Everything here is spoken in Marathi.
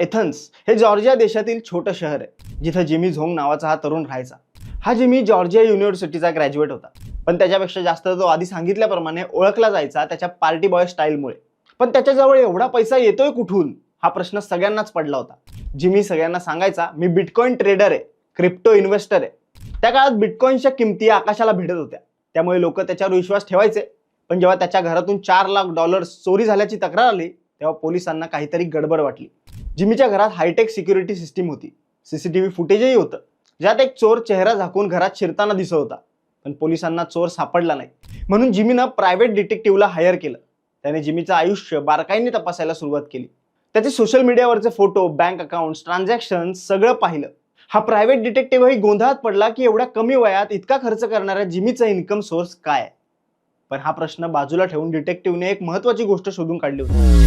एथन्स हे जॉर्जिया देशातील छोटं शहर आहे जिथं जिमी झोंग नावाचा हा तरुण राहायचा. हा जिमी जॉर्जिया युनिव्हर्सिटीचा ग्रॅज्युएट होता. पण त्याच्यापेक्षा जास्त तो आधी सांगितल्याप्रमाणे ओळखला जायचा त्याच्या पार्टी बॉय स्टाईलमुळे पण त्याच्याजवळ एवढा पैसा येतोय कुठून? हा प्रश्न सगळ्यांनाच पडला होता. जिमी सगळ्यांना सांगायचा मी बिटकॉईन ट्रेडर आहे क्रिप्टो इन्व्हेस्टर आहे. त्या काळात बिटकॉईनच्या किमती आकाशाला भिडत होत्या. त्यामुळे लोक त्याच्यावर विश्वास ठेवायचे. पण जेव्हा त्याच्या घरातून चार लाख डॉलर्स चोरी झाल्याची तक्रार आली तेव्हा पोलिसांना काहीतरी गडबड वाटली. जिमीच्या घरात हायटेक सिक्युरिटी सिस्टीम होती. सीसीटीव्ही फुटेजही होतं. ज्यात एक चोर चेहरा झाकून घरात शिरताना दिसत होता. पण पोलिसांना चोर सापडला नाही. म्हणून जिमीनं प्रायव्हेट डिटेक्टिव्हला हायर केलं. त्याने जिमीचं आयुष्य बारकाईने तपासायला सुरुवात केली. त्याचे सोशल मीडियावरचे फोटो बँक अकाउंट्स ट्रान्झॅक्शन सगळं पाहिलं. हा प्रायव्हेट डिटेक्टिव्हही गोंधळात पडला की एवढ्या कमी वयात इतका खर्च करणाऱ्या जिमीचा इन्कम सोर्स काय? आहे? पण हा प्रश्न बाजूला ठेवून डिटेक्टिव्हने एक महत्वाची गोष्ट शोधून काढली होती.